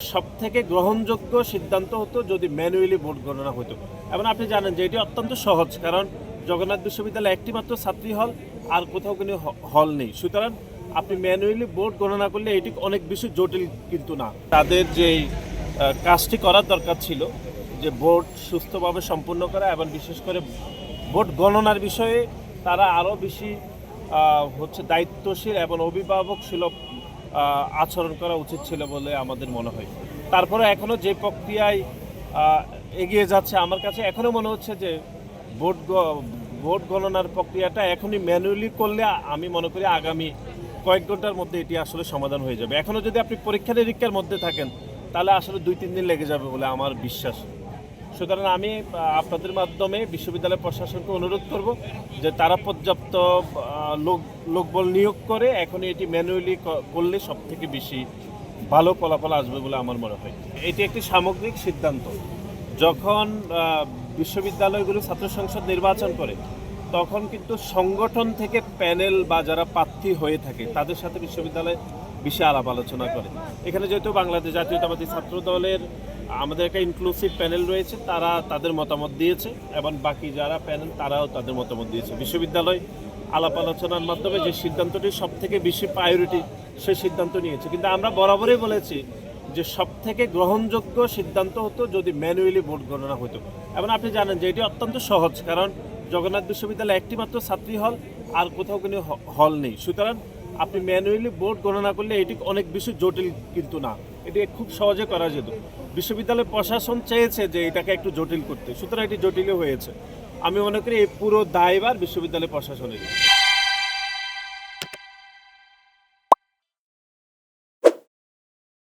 সব থেকে গ্রহণযোগ্য সিদ্ধান্ত হতো যদি ম্যানুয়ালি ভোট গণনা হতো এবং আপনি জানেন যে এটি অত্যন্ত সহজ, কারণ জগন্নাথ বিশ্ববিদ্যালয়ে একটি মাত্র ছাত্রী হল, আর কোথাও কোনো হল নেই। সুতরাং আপনি ম্যানুয়ালি ভোট গণনা করলে এটি অনেক বেশি জটিল কিন্তু না। তাদের যে কাজটি করার দরকার ছিল, যে ভোট সুস্থভাবে সম্পূর্ণ করা এবং বিশেষ করে ভোট গণনার বিষয়ে তারা আরও বেশি হচ্ছে দায়িত্বশীল এবং অভিভাবক সুলভ আচরণ করা উচিত ছিল বলে আমাদের মনে হয়। তারপরে এখনও যে প্রক্রিয়ায় এগিয়ে যাচ্ছে, আমার কাছে এখনও মনে হচ্ছে যে ভোট ভোট গণনার প্রক্রিয়াটা এখনই ম্যানুয়ালি করলে আমি মনে করি আগামী কয়েক ঘণ্টার মধ্যে এটি আসলে সমাধান হয়ে যাবে। এখনও যদি আপনি পরীক্ষা নিরীক্ষার মধ্যে থাকেন, তাহলে আসলে দুই, তিন দিন লেগে যাবে বলে আমার বিশ্বাস। সুতরাং আমি আপনাদের মাধ্যমে বিশ্ববিদ্যালয় প্রশাসনকে অনুরোধ করব যে তারা পর্যাপ্ত লোক, লোকবল নিয়োগ করে এখন এটি ম্যানুয়ালি করলে সব থেকে বেশি ভালো ফলাফল আসবে বলে আমার মনে হয়। এটি একটি সামগ্রিক সিদ্ধান্ত। যখন বিশ্ববিদ্যালয়গুলো ছাত্র সংসদ নির্বাচন করে, তখন কিন্তু সংগঠন থেকে প্যানেল বা যারা প্রার্থী হয়ে থাকে, তাদের সাথে বিশ্ববিদ্যালয় বেশি আলাপ আলোচনা করে। এখানে যেহেতু বাংলাদেশ জাতীয়তাবাদী ছাত্র দলের আমাদের একটা ইনক্লুসিভ প্যানেল রয়েছে, তারা তাদের মতামত দিয়েছে, এবং বাকি যারা প্যানেল তারাও তাদের মতামত দিয়েছে। বিশ্ববিদ্যালয় আলাপ আলোচনার মাধ্যমে যে সিদ্ধান্তটি সব থেকে বেশি প্রায়োরিটি সেই সিদ্ধান্ত নিয়েছে। কিন্তু আমরা বরাবরই বলেছি যে সব থেকে গ্রহণযোগ্য সিদ্ধান্ত হতো যদি ম্যানুয়ালি ভোট গণনা হতো। এবং আপনি জানেন যে এটি অত্যন্ত সহজ, কারণ জগন্নাথ বিশ্ববিদ্যালয়ে একটি মাত্র ছাত্রী হল, আর কোথাও কোনো হল নেই। সুতরাং আপনি ম্যানুয়ালি ভোট গণনা করলে এটি অনেক বেশি জটিল কিন্তু না। এটি খুব সহজে করা যেত। বিশ্ববিদ্যালয় প্রশাসন চেয়েছে যে এটাকে একটু জটিল করতে। সুতরাং এটি জটিলও হয়েছে। আমি মনে করি এই পুরো দায়বার বিশ্ববিদ্যালয় প্রশাসনের